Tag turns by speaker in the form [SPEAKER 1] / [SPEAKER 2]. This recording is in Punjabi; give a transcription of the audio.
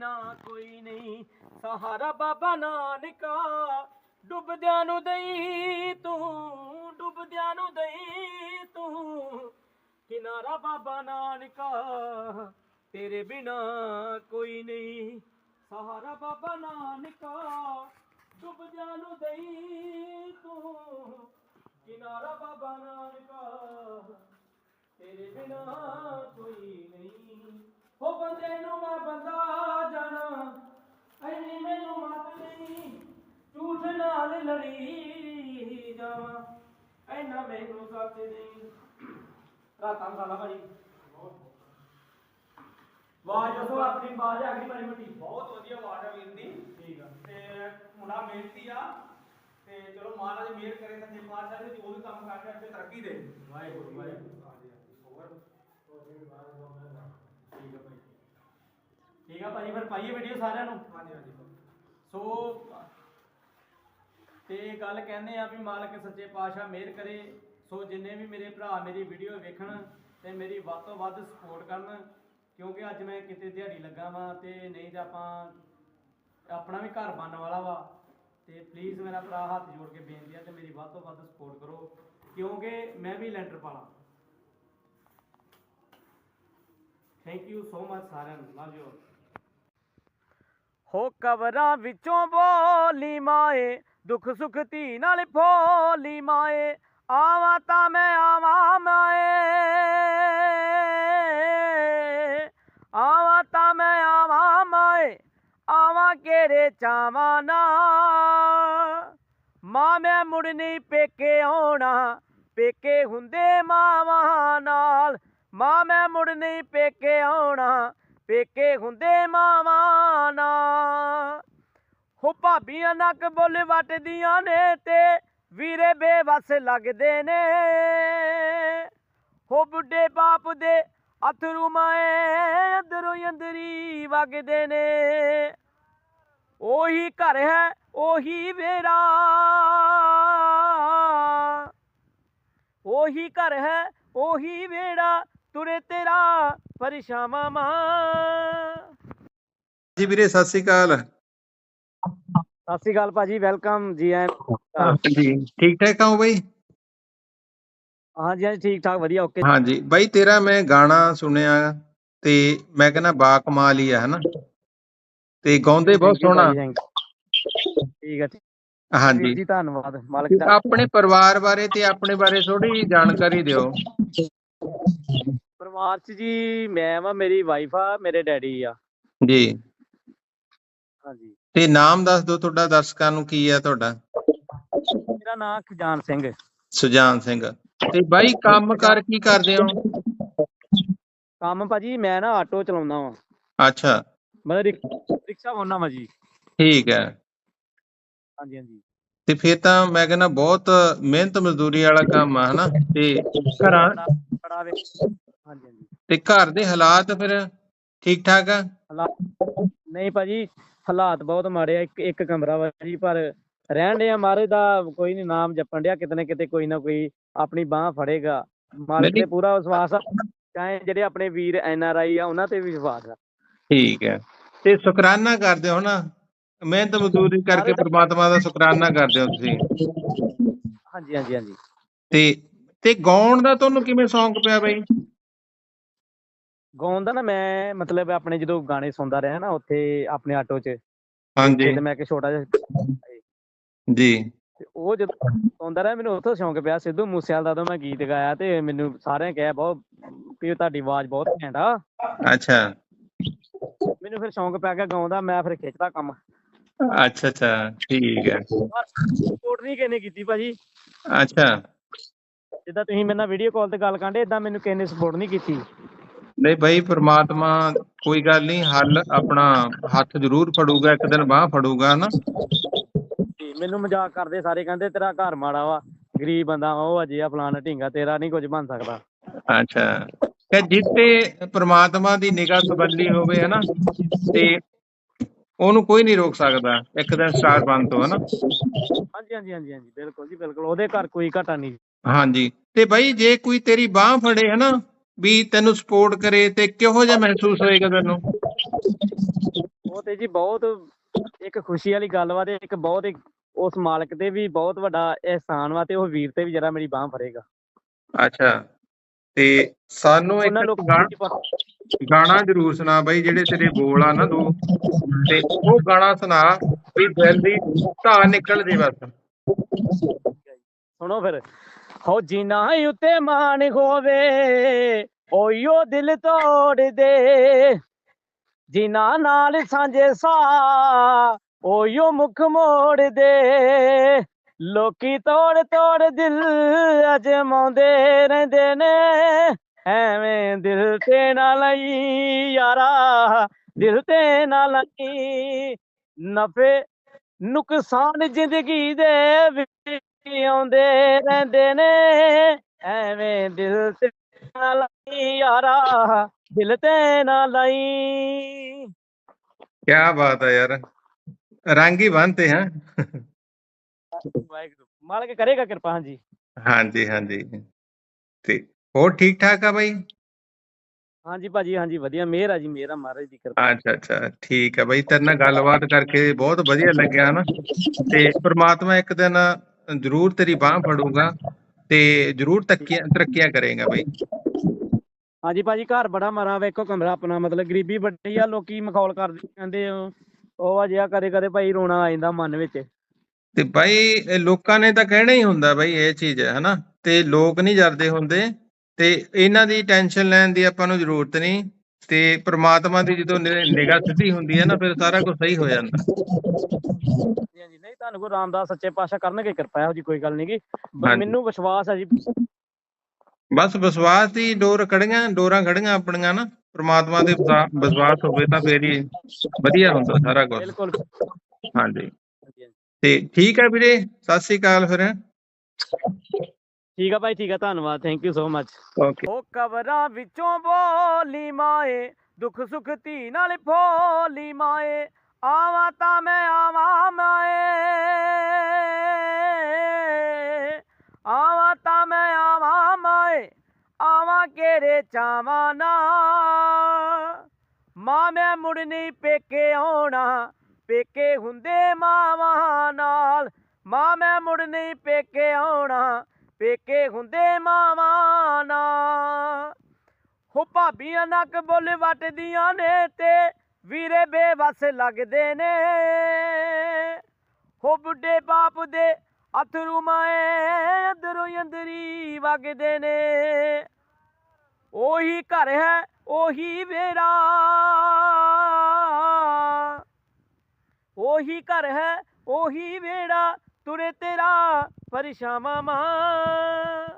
[SPEAKER 1] ਬਿਨਾ ਕੋਈ ਨਹੀਂ। ਸਹਾਰਾ ਬਾਬਾ ਨਾਨਕਾ, ਡੁੱਬਦਿਆਂ ਨੂੰ ਦਈ ਤੂੰ, ਡੁੱਬਦਿਆਂ ਨੂੰ ਦਈ ਤੂੰ। ਕਿਨਾਰਾ ਬਾਬਾ ਨਾਨਕਾ, ਤੇਰੇ ਬਿਨਾ ਕੋਈ ਨਹੀਂ। ਸਹਾਰਾ ਬਾਬਾ ਨਾਨਕਾ, ਡੁੱਬਦਿਆਂ ਨੂੰ ਦਈ ਤੂੰ। ਕਿਨਾਰਾ ਬਾਬਾ ਨਾਨਕਾ, ਤੇਰੇ ਬਿਨਾ ਕੋਈ ਨਹੀਂ। ਹੋ ਬੰਦੇ ਨੂੰ ਮੈਂ ਬੰਦਾ ਜਾਣਾ ਐਨੀ ਮੈਨੂੰ ਮਤ ਨਹੀਂ ਝੂਠ ਨਾਲ ਲੜੀ ਜਾਵਾਂ ਐਨਾ ਮੈਨੂੰ ਸੱਚ ਨਹੀਂ। ਰਾਤਾਂ ਖਾਲਾ ਭਾਜੀ। ਵਾਹ ਜਦੋਂ ਆਪਣੀ ਬਾਜ ਆ ਗਈ ਭਾਈ ਮੱਟੀ।
[SPEAKER 2] ਬਹੁਤ ਵਧੀਆ ਆਵਾਜ਼ ਆ ਵੀਰ ਦੀ।
[SPEAKER 1] ਠੀਕ ਆ।
[SPEAKER 2] ਤੇ ਮੁੰਡਾ ਮਿਹਨਤੀ ਆ ਤੇ ਚਲੋ ਮਹਾਰਾਜ ਮਿਹਰ ਕਰੇ ਸੱਚੇ ਪਾਤਸ਼ਾਹ ਦੇ ਜੋ ਵੀ ਕੰਮ ਕਰਦੇ ਅੱਗੇ ਤਰੱਕੀ ਦੇ।
[SPEAKER 1] ਵਾਹਿਗੁਰੂ ਵਾਹਿਗੁਰੂ। ਠੀਕ ਆ ਭਾਈ ਠੀਕ ਆ ਭਾਜੀ ਫਿਰ ਪਾਈਏ ਵੀਡੀਓ ਸਾਰਿਆਂ ਨੂੰ?
[SPEAKER 2] ਹਾਂਜੀ ਹਾਂਜੀ
[SPEAKER 1] ਸੋ ਤੇ ਗੱਲ ਕਹਿੰਦੇ ਆ ਵੀ ਮਾਲਕ ਸੱਚੇ ਪਾਤਸ਼ਾਹ ਮਿਹਰ ਕਰੇ। ਸੋ ਜਿੰਨੇ ਵੀ ਮੇਰੇ ਭਰਾ ਮੇਰੀ ਵੀਡੀਓ ਵੇਖਣ ਤੇ ਮੇਰੀ ਵੱਧ ਤੋਂ ਵੱਧ ਸਪੋਰਟ ਕਰਨ ਕਿਉਂਕਿ ਅੱਜ ਮੈਂ ਕਿਤੇ ਦਿਹਾੜੀ ਲੱਗਾ ਵਾਂ ਤੇ ਨਹੀਂ ਤਾਂ ਆਪਾਂ ਆਪਣਾ ਵੀ ਘਰ ਬਣਨ ਵਾਲਾ ਵਾ। ਤੇ ਪਲੀਜ਼ ਮੇਰਾ ਭਰਾ ਹੱਥ ਜੋੜ ਕੇ ਬੇਨਤੀ ਆ ਤੇ ਮੇਰੀ ਵੱਧ ਤੋਂ ਵੱਧ ਸਪੋਰਟ ਕਰੋ ਕਿਉਂਕਿ ਮੈਂ ਵੀ ਲੈਂਟਰ ਪਾਲਾ। ਥੈਂਕ ਯੂ ਸੋ ਮਚ ਸਾਰਿਆਂ ਨੂੰ। ਲਵ ਯੂ ਹੋ ਕਬਰਾਂ ਵਿੱਚੋਂ ਬੋਲੀ ਮਾਏ, ਦੁੱਖ ਸੁੱਖ ਧੀ ਨਾਲ ਫੋਲੀ ਮਾਏ, ਆਵਾਂ ਤਾਂ ਮੈਂ ਆਵਾਂ ਮਾਏ। ਆਵਾਂ ਤਾਂ ਮੈਂ ਆਵਾਂ ਮਾਏ, ਆਵਾਂ ਕਿਹੜੇ ਚਾਵਾਂ ਨਾ ਮਾਂ ਮੈਂ ਮੁੜਨੀ ਪੇਕੇ ਆਉਣਾ, ਪੇਕੇ ਹੁੰਦੇ ਮਾਵਾਂ ਨਾਲ। ਮਾਂ ਮੈਂ ਮੁੜਨੀ ਪੇਕੇ ਆਉਣਾ ਪੇਕੇ ਹੁੰਦੇ ਮਾਵਾਂ ਨਾ ਹੋ ਭਾਬੀਆਂ ਨੱਕ ਬੁੱਲ ਵੱਟਦੀਆਂ ਨੇ ਤੇ ਵੀਰੇ ਬੇਵਸ ਲੱਗਦੇ ਨੇ। ਹੋ ਬੁੱਢੇ ਬਾਪ ਦੇ ਅਥਰੂ ਮਾਏ ਅੰਦਰੋਂ ਅੰਦਰੀ ਵਗਦੇ ਨੇ। ਉਹੀ ਘਰ ਹੈ, ਉਹੀ ਵੇੜਾ ਉਹੀ ਘਰ ਹੈ, ਉਹੀ ਵੇੜਾ ਤੁਰੇ ਤੇਰਾ। ਪਰਛਾਵਾਂ ਮਾਂ।
[SPEAKER 3] ਜੀ ਵੀਰੇ ਸਤਿ ਸ੍ਰੀ ਅਕਾਲ।
[SPEAKER 1] ਸਤਿ ਸ਼੍ਰੀ ਅਕਾਲ ਭਾਜੀ ਵੈਲਕਮ। ਜੀ ਐਨ
[SPEAKER 3] ਜੀ ਠੀਕ ਠਾਕ ਹੋ ਬਾਈ?
[SPEAKER 1] ਹਾਂਜੀ ਹਾਂਜੀ ਠੀਕ ਠਾਕ ਵਧੀਆ ਓਕੇ।
[SPEAKER 3] ਹਾਂਜੀ ਬਾਈ ਤੇਰਾ ਮੈਂ ਗਾਣਾ ਸੁਣਿਆ ਤੇ ਮੈਂ ਕਹਿੰਦਾ ਬਾ ਕਮਾਲ ਹੀ ਆ ਹਨਾ? ਤੇ ਗਾਉਂਦੇ ਬਹੁਤ ਸੋਹਣਾ।
[SPEAKER 1] ਠੀਕ ਹੈ
[SPEAKER 3] ਹਾਂਜੀ।
[SPEAKER 1] ਜੀ ਧੰਨਵਾਦ ਮਾਲਕ ਦਾ।
[SPEAKER 3] ਆਪਣੇ ਪਰਿਵਾਰ ਬਾਰੇ ਤੇ ਆਪਣੇ ਬਾਰੇ ਥੋੜੀ ਜਾਣਕਾਰੀ ਦਿਓ।
[SPEAKER 1] ਪਰਿਵਾਰ ਚ ਜੀ ਮੈਂ ਵਾ ਮੇਰੀ ਵਾਈਫ ਆ ਮੇਰੇ ਡੈਡੀ ਆ।
[SPEAKER 3] ਜੀ।
[SPEAKER 1] ਹਾਂਜੀ।
[SPEAKER 3] ਤੇ ਨਾਮ ਦੱਸ ਦਿਓ ਤੁਹਾਡਾ ਦਰਸ਼ਕਾਂ ਨੂੰ ਕੀ ਆ ਤੁਹਾਡਾ?
[SPEAKER 1] ਮੇਰਾ ਨਾਮ ਖਜਾਨ ਸਿੰਘ।
[SPEAKER 3] ਸੁਜਾਨ ਸਿੰਘ। ਤੇ ਬਾਈ ਕੰਮ ਕਰ ਕੀ ਕਰਦੇ ਹੋ?
[SPEAKER 1] ਕੰਮ ਭਾਜੀ ਮੈਂ ਨਾ ਆਟੋ ਚਲਾਉਂਦਾ ਵਾਂ।
[SPEAKER 3] ਅੱਛਾ।
[SPEAKER 1] ਰਿਕ- ਰਿਕਸ਼ਾ ਵਾਹੁੰਦਾ ਵਾਂ ਜੀ।
[SPEAKER 3] ਠੀਕ ਹੈ।
[SPEAKER 1] ਹਾਂਜੀ ਹਾਂਜੀ।
[SPEAKER 3] ਤੇ ਫਿਰ ਤਾਂ ਮੈਂ ਕਹਿੰਦਾ ਬਹੁਤ ਮਿਹਨਤ ਮਜ਼ਦੂਰੀ ਵਾਲਾ ਕੰਮ ਆ ਹਨਾ? ਤੇ ਘਰਾਂ
[SPEAKER 1] ਬੜਾ ਵੇ ਹਾਂਜੀ ਹਾਂਜੀ।
[SPEAKER 3] ਤੇ ਘਰ ਦੇ ਹਾਲਾਤ ਫਿਰ ਠੀਕ ਠਾਕ ਆ?
[SPEAKER 1] ਹਾਲਾਤ ਨਹੀਂ ਭਾਜੀ ਹਾਲਾਤ ਬਹੁਤ ਮਾੜੇ ਆ। ਇੱਕ ਇੱਕ ਕਮਰਾ ਵਾ ਜੀ ਪਰ ਰਹਿਣ ਡਿਆ ਮਾਰੇ ਦਾ ਕੋਈ ਨਹੀਂ ਨਾਮ ਜਪਣ ਡਿਆ ਕਿਤੇ ਨਾ ਕਿਤੇ ਕੋਈ ਨਾ ਕੋਈ ਆਪਣੀ ਬਾਹ ਫੜੇਗਾ। ਮਾਲਕ। ਤੇ ਪੂਰਾ ਵਿਸ਼ਵਾਸ ਆ ਚਾਹੇ ਜਿਹੜੇ ਆਪਣੇ ਵੀਰ ਐਨ ਆਰ ਆਈ ਆ ਉਹਨਾਂ ਤੇ ਵੀ ਵਿਸ਼ਵਾਸ ਆ।
[SPEAKER 3] ਠੀਕ ਹੈ ਤੇ ਸ਼ੁਕਰਾਨਾ ਕਰਦੇ ਹੋ ਨਾ ਮਿਹਨਤ ਮਜ਼ਦੂਰੀ ਕਰਕੇ ਪ੍ਰਮਾਤਮਾ ਦਾ ਸ਼ੁਕਰਾਨਾ ਕਰਦੇ ਹੋ ਤੁਸੀਂ।
[SPEAKER 1] ਹਾਂਜੀ ਹਾਂਜੀ ਹਾਂਜੀ।
[SPEAKER 3] ਤੇ ਤੇ ਗਾਉਣ ਦਾ ਤੁਹਾਨੂੰ ਕਿਵੇਂ ਸ਼ੌਂਕ ਪਿਆ ਬਈ?
[SPEAKER 1] ਗਾਉਣ ਦਾ ਨਾ ਮੈਂ ਮਤਲਬ ਆਪਣੇ ਜਦੋਂ ਗਾਣੇ ਸੁਣਦਾ ਰਿਹਾ ਨਾ ਉੱਥੇ ਆਪਣੇ ਆਟੋ 'ਚ
[SPEAKER 3] ਹਾਂਜੀ।
[SPEAKER 1] ਤੇ ਮੈਂ ਕਿ ਛੋਟਾ ਜਿਹਾ
[SPEAKER 3] ਜੀ।
[SPEAKER 1] ਤੇ ਉਹ ਜਦੋਂ ਸੁਣਦਾ ਰਿਹਾ ਮੈਨੂੰ ਉੱਥੋਂ ਸ਼ੌਂਕ ਪਿਆ ਸਿੱਧੂ ਮੂਸੇਵਾਲ ਦਾ ਉਦੋਂ ਮੈਂ ਗੀਤ ਗਾਇਆ ਤੇ ਮੈਨੂੰ ਸਾਰਿਆਂ ਕਿਹਾ ਬਹੁਤ ਵੀ ਤੁਹਾਡੀ ਆਵਾਜ਼ ਬਹੁਤ ਘੈਂਟ ਆ।
[SPEAKER 3] ਅੱਛਾ।
[SPEAKER 1] ਮੈਨੂੰ ਫਿਰ ਸ਼ੌਂਕ ਪੈ ਗਿਆ ਗਾਉਣ ਦਾ ਮੈਂ ਫਿਰ ਖਿੱਚਦਾ ਕੰਮ।
[SPEAKER 3] ਅੱਛਾ ਅੱਛਾ। ਠੀਕ ਹੈ।
[SPEAKER 1] ਸਪੋਰਟ ਨਹੀਂ ਕਿਨੇ ਕੀਤੀ ਭਾਜੀ।
[SPEAKER 3] ਅੱਛਾ।
[SPEAKER 1] ਜਿੱਦਾਂ ਤੁਸੀਂ ਮੇਰੇ ਨਾਲ ਵੀਡੀਓ ਕਾਲ ਤੇ ਗੱਲ ਕਰਦੇ ਇਦਾਂ ਮੈਨੂੰ ਕਿਸੇ ਨੇ ਸਪੋਰਟ ਨਹੀਂ ਕੀਤੀ।
[SPEAKER 3] ਨਹੀਂ ਬਈ ਪ੍ਰਮਾਤਮਾ ਕੋਈ ਗੱਲ ਨਹੀਂ ਹੱਲ ਆਪਣਾ ਹੱਥ ਜ਼ਰੂਰ ਫੜੂਗਾ ਇੱਕ ਦਿਨ ਬਾਹ ਫੜੂਗਾ ਨਾ
[SPEAKER 1] ਤੇ ਮੈਨੂੰ ਮਜ਼ਾਕ ਕਰਦੇ ਸਾਰੇ ਕਹਿੰਦੇ ਤੇਰਾ ਘਰ ਮਾੜਾ ਵਾ ਗਰੀਬ ਬੰਦਾ ਵਾ, ਉਹ ਅਜੇ ਆ ਫਲਾਣਾ ਢੀਂਗਾ ਤੇਰਾ ਨਹੀਂ ਕੁਝ ਬਣ ਸਕਦਾ।
[SPEAKER 3] ਅੱਛਾ ਤੇ ਜਿੱਤੇ ਪ੍ਰਮਾਤਮਾ ਦੀ ਨਿਗਾਹ ਤਬੱਲੀ ਹੋਵੇ ਹਨਾ ਤੇ ਉਹਨੂੰ ਕੋਈ ਨਹੀਂ ਰੋਕ ਸਕਦਾ ਇੱਕ ਦਿਨ ਸਟਾਰ ਬਣ ਤੋਂ ਹਨਾ।
[SPEAKER 1] ਹਾਂਜੀ ਹਾਂਜੀ ਹਾਂਜੀ ਹਾਂਜੀ ਬਿਲਕੁਲ ਜੀ ਬਿਲਕੁਲ ਉਹਦੇ ਘਰ ਕੋਈ ਘਾਟਾ ਨਹੀਂ।
[SPEAKER 3] ਹਾਂਜੀ ਤੇ ਬਾਈ ਜੇ ਕੋਈ ਤੇਰੀ ਬਾਹ ਫੜੇ ਹਨਾ ਵੀ ਤੈਨੂੰ ਸਪੋਰਟ ਕਰੇ ਤੇ ਕਿਹੋ ਜਿਹਾ ਮਹਿਸੂਸ ਹੋਏਗਾ ਤੈਨੂੰ?
[SPEAKER 1] ਉਹ ਤੇ ਜੀ ਬਹੁਤ ਇੱਕ ਖੁਸ਼ੀ ਵਾਲੀ ਗੱਲ ਵਾ ਤੇ ਇੱਕ ਬਹੁਤ ਉਸ ਮਾਲਕ ਤੇ ਵੀ ਬਹੁਤ ਵੱਡਾ ਅਹਿਸਾਨ ਵਾ ਤੇ ਉਹ ਵੀਰ ਤੇ ਵੀ ਜਰਾ ਮੇਰੀ ਬਾਹ ਫੜੇਗਾ।
[SPEAKER 3] ਅੱਛਾ। ਤੇ ਸਾਨੂੰ ਇੱਕ ਗਾਣਾ ਜ਼ਰੂਰ ਸੁਣਾ ਬਾਈ ਜਿਹੜੇ ਤੇਰੇ ਬੋਲ ਆ ਨਾ ਦੋ ਤੇ ਉਹ ਗਾਣਾ ਸੁਣਾ ਵੀ ਦਿਲ ਦੀ ਧਾਰ ਨਿਕਲ ਜੇ ਬਸ।
[SPEAKER 1] ਸੁਣੋ ਫਿਰ। ਹੋ ਜਿਨਾ ਉਤੇ ਮਾਣ ਹੋਵੇ ਓਯੋ ਦਿਲ ਤੋੜ ਦੇ ਜਿਨਾ ਨਾਲ ਸਾਂਝੇ ਸਾ ਓਯੋ ਮੁਖ ਮੋੜ ਦੇ ਲੋਕੀ ਤੋੜ ਤੋੜ ਦਿਲ ਅਜਮਾਉਂਦੇ ਰਹਿੰਦੇ ਨੇ, ਐਵੇਂ ਦਿਲ ਤੇ ਨਾ ਲਈ ਯਾਰਾ, ਦਿਲ ਤੇ ਨਾ ਲਈ ਨਫੇ, ਨੁਕਸਾਨ ਜ਼ਿੰਦਗੀ ਦੇ ਆਉਂਦੇ ਰਹਿੰਦੇ ਨੇ। ਐਵੇਂ ਦਿਲ ਤੇ ਨਾ ਲਾਈ ਯਾਰਾ ਦਿਲ ਤੇ ਨਾ ਲਾਈ।
[SPEAKER 3] ਕੀ ਬਾਤ ਹੈ ਯਾਰ। ਰੰਗ ਹੀ ਬੰਨਤੇ ਹੈ।
[SPEAKER 1] ਮਾਲਕ ਕਰੇਗਾ ਕਿਰਪਾ ਹਾਂਜੀ।
[SPEAKER 3] ਹਾਂਜੀ ਹਾਂਜੀ। ਤੇ ਹੋਰ ਠੀਕ ਠਾਕ ਆ ਬਾਈ?
[SPEAKER 1] ਹਾਂਜੀ ਭਾਜੀ ਹਾਂਜੀ ਵਧੀਆ। ਮਿਹਰ ਆ ਜੀ ਮਿਹਰ ਆ ਮਹਾਰਾਜ ਦੀ ਕਿਰਪਾ।
[SPEAKER 3] ਅੱਛਾ ਅੱਛਾ। ਠੀਕ ਹੈ ਬਾਈ ਤੇਰੇ ਨਾਲ ਗੱਲਬਾਤ ਕਰਕੇ ਬਹੁਤ ਵਧੀਆ ਲੱਗਿਆ ਨਾ ਤੇ ਪ੍ਰਮਾਤਮਾ ਇੱਕ ਦਿਨ ਜ਼ਰੂਰ ਤੇਰੀ ਬਾਹ ਫੜੂਗਾ ਤੇ ਜ਼ਰੂਰ ਤਰੱਕੀਆਂ ਤਰੱਕੀਆਂ ਕਰੇਗਾ ਬਾਈ।
[SPEAKER 1] ਹਾਂਜੀ ਭਾਜੀ ਘਰ ਬੜਾ ਮਾਰਾ ਵੇਖੋ ਕਮਰਾ ਆਪਣਾ ਮਤਲਬ ਗਰੀਬੀ ਵੱਡੀ ਆ ਲੋਕੀ ਮਖੌਲ ਕਰਦੇ ਕਹਿੰਦੇ ਉਹ ਆ ਜਿਹਾ ਕਰੇ ਕਰੇ ਭਾਈ ਰੋਣਾ ਆ ਜਾਂਦਾ ਮਨ ਵਿੱਚ।
[SPEAKER 3] ਤੇ ਇਹ ਲੋਕਾਂ ਨੇ ਤਾਂ ਕਹਿਣਾ ਹੀ ਹੁੰਦਾ ਬਾਈ ਇਹ ਚੀਜ਼ ਹੈ ਹਨਾ? ਤੇ ਲੋਕ ਨਹੀਂ ਜਰਦੇ ਹੁੰਦੇ ਤੇ ਇਹਨਾਂ ਦੀ ਟੈਨਸ਼ਨ ਲੈਣ ਦੀ ਆਪਾਂ ਨੂੰ ਜ਼ਰੂਰਤ ਨਹੀਂ ਤੇ ਪ੍ਰਮਾਤਮਾ ਦੀ ਜਦੋਂ ਨਿਗਾਹ ਸਿੱਧੀ ਹੁੰਦੀ ਹੈ ਨਾ ਫਿਰ ਸਾਰਾ ਕੁਝ ਸਹੀ ਹੋ ਜਾਂਦਾ।
[SPEAKER 1] ਤੁਹਾਨੂੰ ਗੁਰੂ ਰਾਮਦਾਸ ਸੱਚੇ ਪਾਤਸ਼ਾਹ ਕਰਨਗੇ ਕਿਰਪਾ ਇਹੋ ਜੀ ਕੋਈ ਗੱਲ ਨਹੀਂਗੀ। ਮੈਨੂੰ ਵਿਸ਼ਵਾਸ ਹੈ ਜੀ।
[SPEAKER 3] ਬਸ ਵਿਸ਼ਵਾਸ ਦੀ ਡੋਰ ਖੜੀਆਂ ਡੋਰਾਂ ਖੜੀਆਂ ਆਪਣੀਆਂ ਨਾ। ਪ੍ਰਮਾਤਮਾ ਦੇ ਵਿਸ਼ਵਾ- ਵਿਸ਼ਵਾਸ ਹੋਵੇ ਤਾਂ ਫੇਰ ਹੀ ਵਧੀਆ ਹੁੰਦਾ ਸਾਰਾ ਕੁਝ
[SPEAKER 1] ਬਿਲਕੁਲ। ਹਾਂਜੀ।
[SPEAKER 3] ਤੇ ਠੀਕ ਹੈ ਵੀਰੇ ਸਤਿ ਸ੍ਰੀ ਅਕਾਲ ਫਿਰ
[SPEAKER 1] ਠੀਕ ਆ ਭਾਈ ਠੀਕ ਆ ਧੰਨਵਾਦ thank you so much
[SPEAKER 3] okay
[SPEAKER 1] ਉਹ ਕਬਰਾਂ ਵਿੱਚੋਂ ਬੋਲੀ ਮਾਏ ਦੁੱਖ ਸੁੱਖ ਧੀ ਨਾਲ ਫੋਲੀ ਮਾਏ। ਆਵਾਂ ਤਾਂ ਮੈਂ ਆਵਾਂ ਮਾਏ। ਆਵਾਂ ਤਾਂ ਮੈਂ ਆਵਾਂ ਮਾਏ। ਆਵਾਂ ਕਿਹੜੇ ਚਾਵਾਂ ਨਾ ਮਾਂ ਮੈਂ ਮੁੜਨੀ ਪੇਕੇ ਆਉਣਾ। ਪੇਕੇ ਹੁੰਦੇ ਮਾਵਾਂ ਨਾਲ। ਮਾਂ ਮੈਂ ਮੁੜਨੀ ਪੇਕੇ ਆਉਣਾ। ਪੇਕੇ ਹੁੰਦੇ ਮਾਵਾਂ ਨਾਲ। ਹੋ ਭਾਬੀਆਂ ਨੱਕ ਬੁੱਲ ਵੱਟਦੀਆਂ ਨੇ ਤੇ ਵੀਰੇ ਬੇਵਸ ਲੱਗਦੇ ਨੇ। ਹੋ ਬੁੱਢੇ ਬਾਪ ਦੇ ਅਥਰੂ ਮਾਏ ਅੰਦਰੋਂ ਅੰਦਰੀ ਵਗਦੇ ਨੇ। ਉਹੀ ਘਰ ਹੈ, ਉਹੀ ਵੇੜਾ ਉਹੀ ਘਰ ਹੈ, ਉਹੀ ਵੇੜਾ ਤੁਰੇ ਤੇਰਾ ਪਰਛਾਵਾਂ ਮਾਂ।